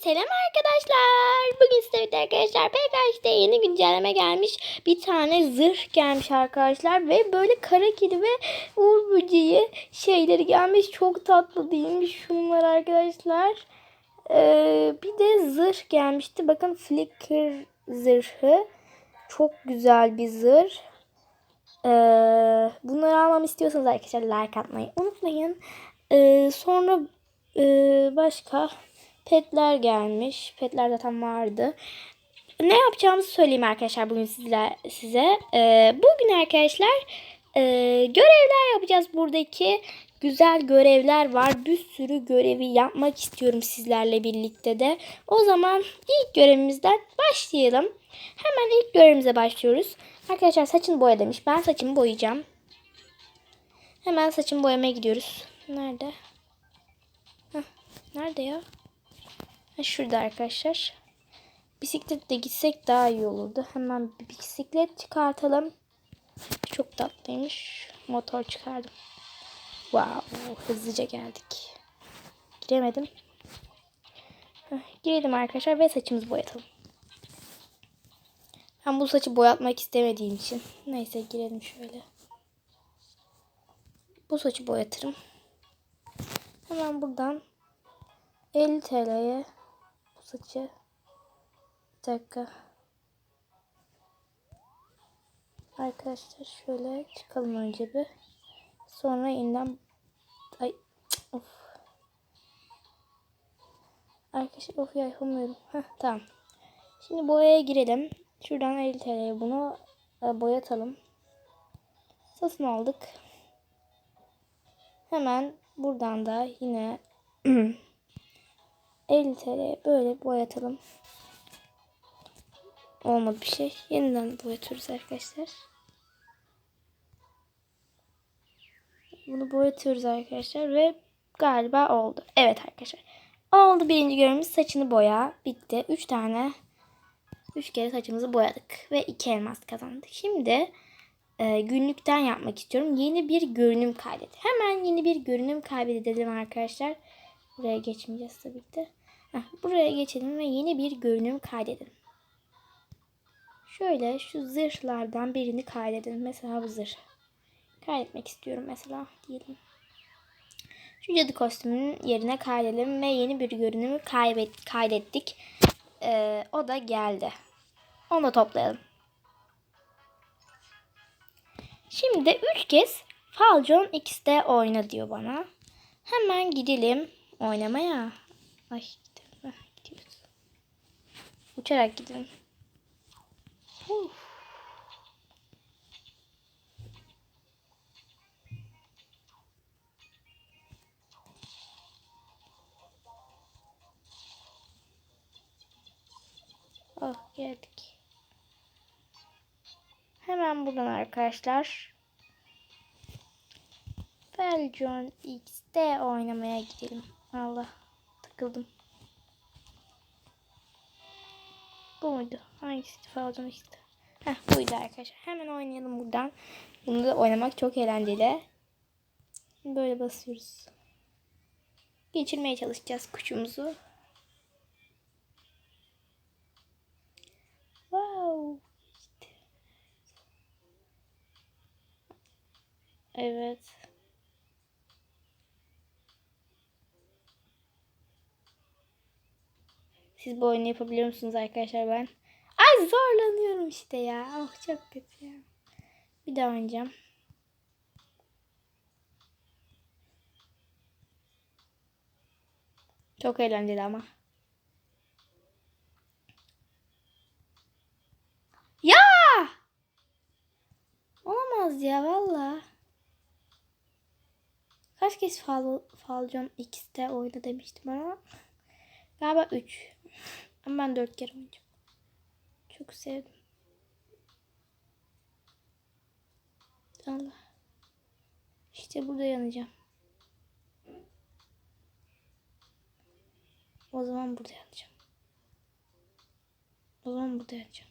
selam arkadaşlar. Bugün sizlerle arkadaşlar PKX'de yeni güncelleme gelmiş. Bir tane zırh gelmiş arkadaşlar. Ve böyle kara kedi ve uğur böceği şeyleri gelmiş. Çok tatlı değilmiş şunlar arkadaşlar. Ee, bir de zırh gelmişti. Bakın flicker zırhı. Çok güzel bir zırh. Ee, bunları almamı istiyorsanız arkadaşlar like atmayı unutmayın. Ee, sonra e, başka petler gelmiş. Petler zaten vardı. Ne yapacağımızı söyleyeyim arkadaşlar bugün sizler, size. Ee, bugün arkadaşlar e, görevler yapacağız. Buradaki güzel görevler var. Bir sürü görevi yapmak istiyorum sizlerle birlikte de. O zaman ilk görevimizden başlayalım. Hemen ilk görevimize başlıyoruz. Arkadaşlar saçını boya demiş. Ben saçımı boyayacağım. Hemen saçımı boyamaya gidiyoruz. Nerede? Heh, nerede ya? Şurada arkadaşlar. Bisikletle gitsek daha iyi olurdu. Hemen bir bisiklet çıkartalım. Çok tatlıymış. Motor çıkardım. Wow, hızlıca geldik. Giremedim. Heh, girelim arkadaşlar ve saçımızı boyatalım. Ben bu saçı boyatmak istemediğim için. Neyse girelim şöyle. Bu saçı boyatırım. Hemen buradan 50 TL'ye saçı bir. Arkadaşlar şöyle çıkalım önce bir. Sonra yeniden ay of. Arkadaşlar of ya yapamıyorum. Heh, tamam. Şimdi boyaya girelim. Şuradan 50 TL'ye bunu e, boyatalım. Satın aldık. Hemen buradan da yine 50 TL böyle boyatalım. Olmadı bir şey. Yeniden boyatıyoruz arkadaşlar. Bunu boyatıyoruz arkadaşlar ve galiba oldu. Evet arkadaşlar. Oldu birinci görevimiz saçını boya. Bitti. 3 tane 3 kere saçımızı boyadık ve 2 elmas kazandık. Şimdi e, günlükten yapmak istiyorum. Yeni bir görünüm kaydet. Hemen yeni bir görünüm kaydedelim arkadaşlar. Buraya geçmeyeceğiz tabii ki de. Heh, buraya geçelim ve yeni bir görünüm kaydedelim. Şöyle şu zırhlardan birini kaydedelim. Mesela bu zırh. Kaydetmek istiyorum mesela diyelim. Şu cadı kostümünün yerine kaydedelim ve yeni bir görünümü kaybet kaydettik. Ee, o da geldi. Onu da toplayalım. Şimdi 3 kez Falcon X'de oyna diyor bana. Hemen gidelim oynamaya. Ay. Uçarak gidelim. Uf. Oh geldik. Hemen buradan arkadaşlar. Belgion X'de oynamaya gidelim. Allah takıldım. Bu muydu? Hangisi Belgion X'de? Heh buydu arkadaşlar. Hemen oynayalım buradan. Bunu da oynamak çok eğlenceli. Böyle basıyoruz. Geçirmeye çalışacağız kuşumuzu. Wow. Evet. Siz bu oyunu yapabiliyor musunuz arkadaşlar ben? Ay zorlanıyorum işte ya. Oh çok kötü ya. Bir daha oynayacağım. Çok eğlenceli ama. Ya! Olamaz ya valla. Kaç kez Fal Falcon X'te oyna demiştim ama. Galiba 3. Ama ben 4 kere oynayacağım. Çok sevdim. Allah. İşte burada yanacağım. O zaman burada yanacağım. O zaman burada yanacağım.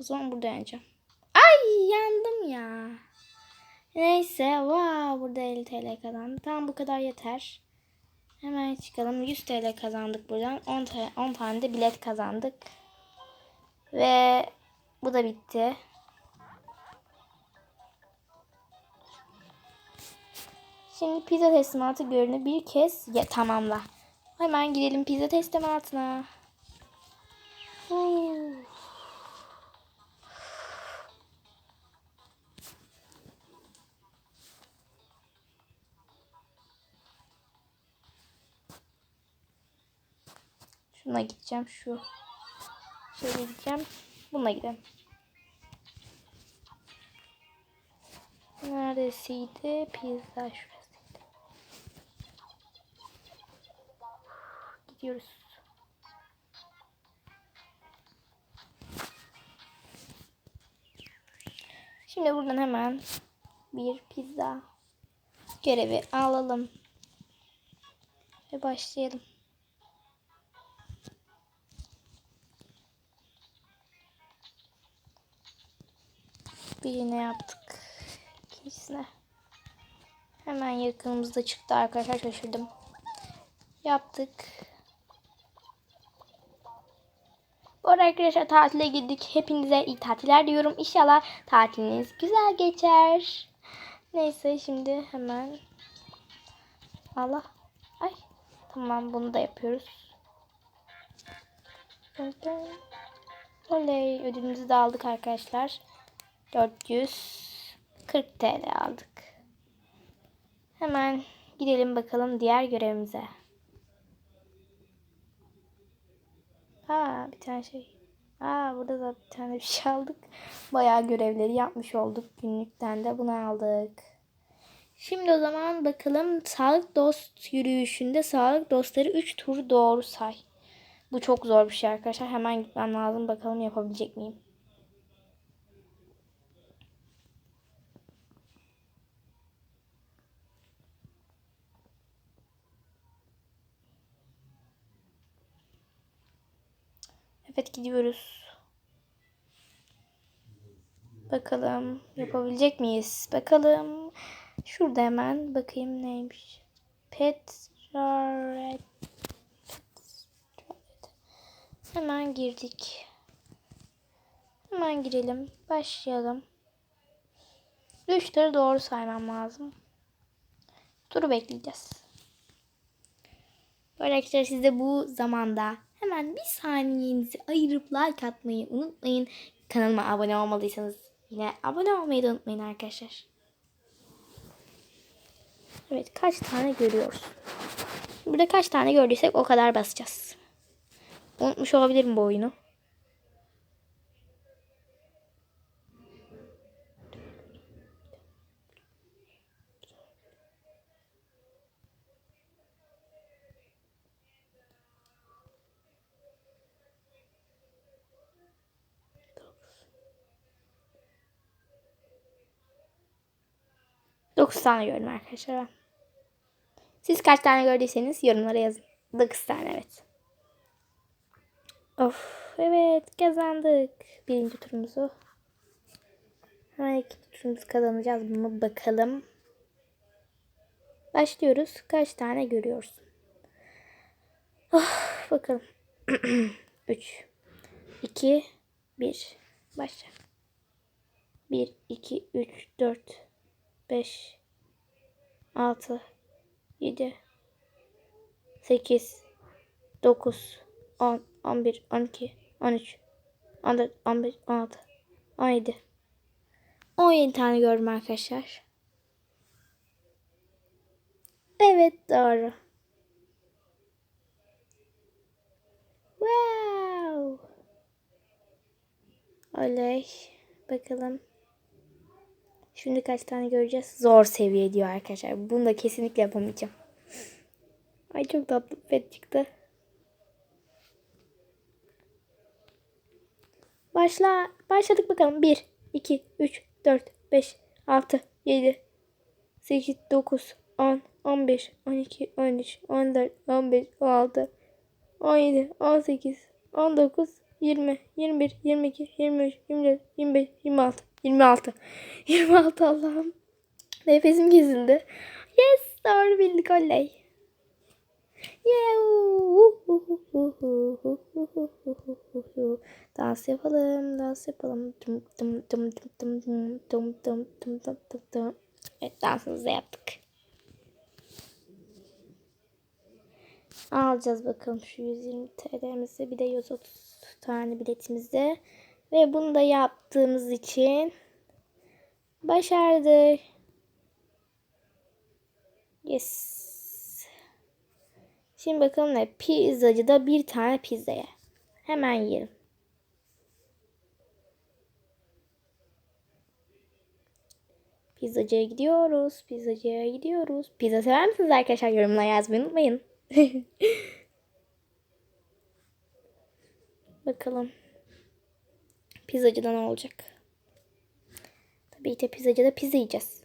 O zaman burada yanacağım. Ay yandım ya. Neyse. Wow, burada 50 TL kazandım. Tamam bu kadar yeter. Hemen çıkalım. 100 TL kazandık buradan. 10, 10 tane de bilet kazandık. Ve bu da bitti. Şimdi pizza teslimatı görünü bir kez ya, tamamla. Hemen gidelim pizza teslimatına. Huu. Şuna gideceğim şu. Şöyle gideceğim. Bununla gidelim. Neredesiydi? Pizza şurasıydı. Gidiyoruz. Şimdi buradan hemen bir pizza görevi alalım. Ve başlayalım. Birine yaptık. İkincisine. Hemen yakınımızda çıktı arkadaşlar şaşırdım. Yaptık. Bu arada arkadaşlar tatile gittik. Hepinize iyi tatiller diyorum. İnşallah tatiliniz güzel geçer. Neyse şimdi hemen Allah. Ay. Tamam bunu da yapıyoruz. Oley ödülümüzü de aldık arkadaşlar. 440 TL aldık. Hemen gidelim bakalım diğer görevimize. Ha bir tane şey. Aa burada da bir tane bir şey aldık. Bayağı görevleri yapmış olduk. Günlükten de bunu aldık. Şimdi o zaman bakalım sağlık dost yürüyüşünde sağlık dostları 3 tur doğru say. Bu çok zor bir şey arkadaşlar. Hemen gitmem lazım. Bakalım yapabilecek miyim? Evet gidiyoruz. Bakalım yapabilecek miyiz? Bakalım. Şurada hemen bakayım neymiş. Pet Raret. Hemen girdik. Hemen girelim. Başlayalım. Üçleri doğru saymam lazım. Turu bekleyeceğiz. Arkadaşlar siz de bu zamanda hemen bir saniyenizi ayırıp like atmayı unutmayın. Kanalıma abone olmadıysanız yine abone olmayı da unutmayın arkadaşlar. Evet kaç tane görüyoruz. Burada kaç tane gördüysek o kadar basacağız. Unutmuş olabilirim bu oyunu. Dokuz tane gördüm arkadaşlar ben. Siz kaç tane gördüyseniz yorumlara yazın. Dokuz tane evet. Of evet kazandık birinci turumuzu. Hemen ikinci turumuzu kazanacağız mı bakalım. Başlıyoruz. Kaç tane görüyorsun? Oh, bakalım. 3 2 1 Başla. 1 2 3 4 5 6 7 8 9 10 11 12 13 14 15 16 17 17 tane gördüm arkadaşlar. Evet doğru. Wow. Oley. Bakalım. Şimdi kaç tane göreceğiz? Zor seviye diyor arkadaşlar. Bunu da kesinlikle yapamayacağım. Ay çok tatlı pet çıktı. Başla. Başladık bakalım. 1, 2, 3, 4, 5, 6, 7, 8, 9, 10, 11, 12, 13, 14, 15, 16, 17, 18, 19, 20, 21, 22, 23, 24, 25, 26, 26. 26 Allah'ım. Nefesim kesildi. Yes doğru bildik oley. Dans yapalım, dans yapalım. Dım dım dım dım dım dım dım dım dım dım dım dım. Evet dansımızı da yaptık. Alacağız bakalım şu 120 TL'mizi bir de 130 tane biletimizde. Ve bunu da yaptığımız için başardık. Yes. Şimdi bakalım ne? Pizzacıda bir tane pizzaya. Hemen yiyelim. Pizzacıya gidiyoruz. Pizzacıya gidiyoruz. Pizza sever misiniz arkadaşlar? Yorumlara yazmayı unutmayın. Bakalım. Pizzacıda ne olacak? Tabii ki pizzacıda pizza yiyeceğiz.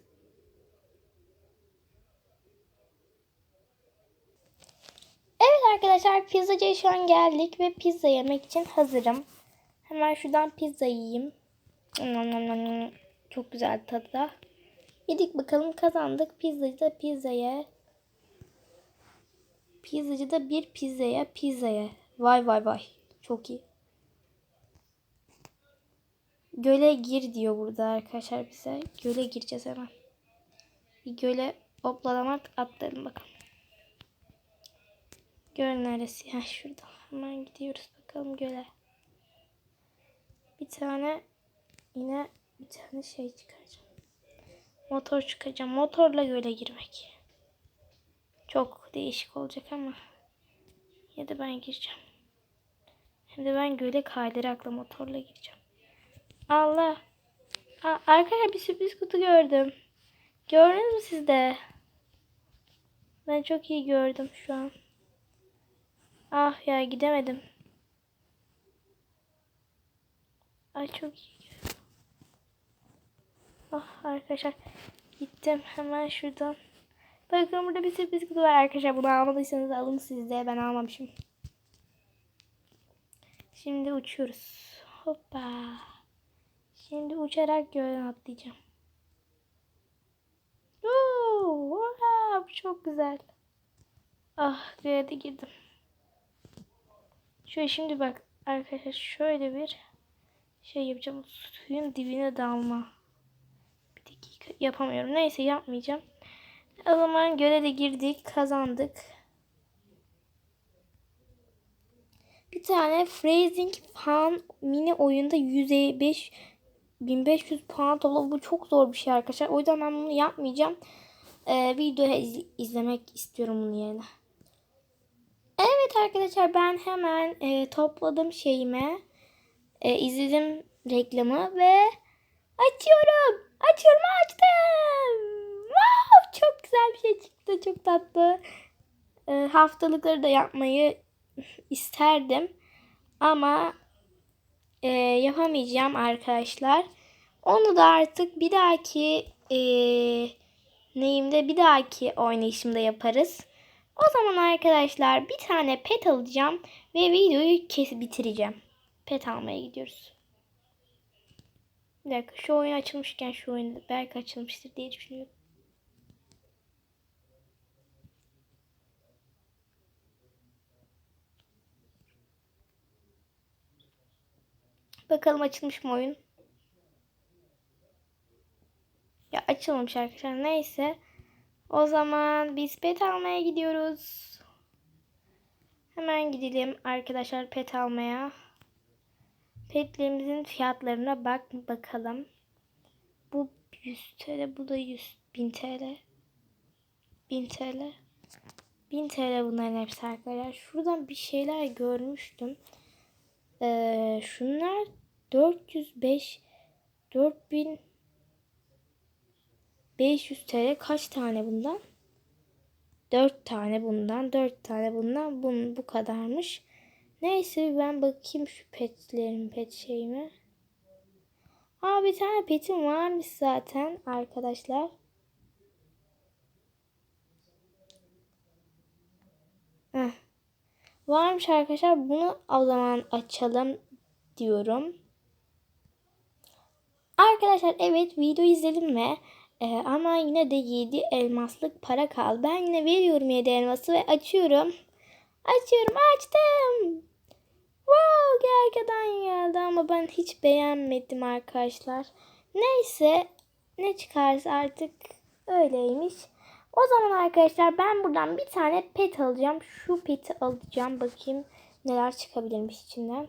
Evet arkadaşlar pizzacıya şu an geldik ve pizza yemek için hazırım. Hemen şuradan pizza yiyeyim. Çok güzel tadı da. Yedik bakalım kazandık. Pizzacıda pizzaya. Pizzacıda bir pizzaya pizzaya. Vay vay vay. Çok iyi. Göle gir diyor burada arkadaşlar bize. Göle gireceğiz hemen. Bir göle hoplalamak atlayalım bakalım. Göl neresi? Ha şurada. Hemen gidiyoruz bakalım göle. Bir tane yine bir tane şey çıkaracağım. Motor çıkacağım. Motorla göle girmek. Çok değişik olacak ama ya da ben gireceğim. Hem de ben göle kaydırakla motorla gireceğim. Allah. Aa, arkadaşlar bir sürpriz kutu gördüm. Gördünüz mü siz de? Ben çok iyi gördüm şu an. Ah ya gidemedim. Ay çok iyi. Ah arkadaşlar gittim hemen şuradan. Bakın burada bir sürpriz kutu var arkadaşlar. Bunu almadıysanız alın siz de. Ben almamışım. Şimdi uçuyoruz. Hoppa. Şimdi uçarak gölden atlayacağım. Oo, wow, çok güzel. Ah göğe de girdim. Şöyle şimdi bak arkadaşlar şöyle bir şey yapacağım. Suyun dibine dalma. Bir dakika yapamıyorum. Neyse yapmayacağım. O zaman göle de girdik. Kazandık. Bir tane Freezing Fan mini oyunda 105 1500 puan topla. Bu çok zor bir şey arkadaşlar. O yüzden ben bunu yapmayacağım. Ee, video iz izlemek istiyorum bunun yerine. Evet arkadaşlar ben hemen e, topladım şeyimi. E, izledim reklamı ve açıyorum. Açıyorum açtım. Wow, çok güzel bir şey çıktı. Çok tatlı. E, haftalıkları da yapmayı isterdim. Ama e, yapamayacağım arkadaşlar. Onu da artık bir dahaki e, neyimde bir dahaki oynayışımda yaparız. O zaman arkadaşlar bir tane pet alacağım ve videoyu kes bitireceğim. Pet almaya gidiyoruz. Bir dakika şu oyun açılmışken şu oyun belki açılmıştır diye düşünüyorum. Bakalım açılmış mı oyun? Ya açılmamış arkadaşlar. Neyse. O zaman biz pet almaya gidiyoruz. Hemen gidelim arkadaşlar pet almaya. Petlerimizin fiyatlarına bak bakalım. Bu 100 TL, bu da 100 1000 TL. 1000 TL. 1000 TL bunların hepsi arkadaşlar. Şuradan bir şeyler görmüştüm. Ee, şunlar 405 4000 500 TL kaç tane bundan? 4 tane bundan, 4 tane bundan. Bunun bu kadarmış. Neyse ben bakayım şu petlerin pet şeyime. Aa bir tane petim varmış zaten arkadaşlar. Heh. Varmış arkadaşlar. Bunu o zaman açalım diyorum. Arkadaşlar evet video izledim ve e, ama yine de 7 elmaslık para kaldı. Ben yine veriyorum 7 elması ve açıyorum. Açıyorum açtım. Wow gergedan geldi ama ben hiç beğenmedim arkadaşlar. Neyse ne çıkarsa artık öyleymiş. O zaman arkadaşlar ben buradan bir tane pet alacağım. Şu peti alacağım. Bakayım neler çıkabilirmiş içinden.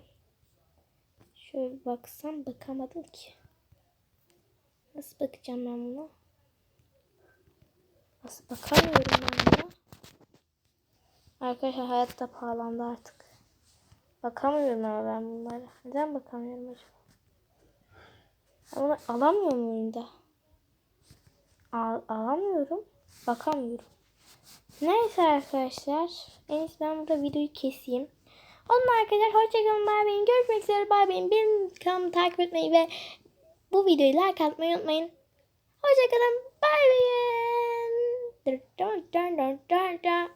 Şöyle baksam bakamadım ki. Nasıl bakacağım ben buna? Nasıl bakamıyorum ben buna? Arkadaşlar hayatta pahalandı artık. Bakamıyorum ama ben bunlara. Neden bakamıyorum acaba? Ben bunu alamıyor muyum da? Al, alamıyorum. Bakamıyorum. Neyse arkadaşlar. En iyisi ben burada videoyu keseyim. O zaman arkadaşlar hoşçakalın. Bay bayın. Görüşmek üzere. Bay bayın. Benim kanalımı takip etmeyi ve bu videoyu like atmayı unutmayın. Hoşçakalın. Bay bayın. Dun dun dun dun dun.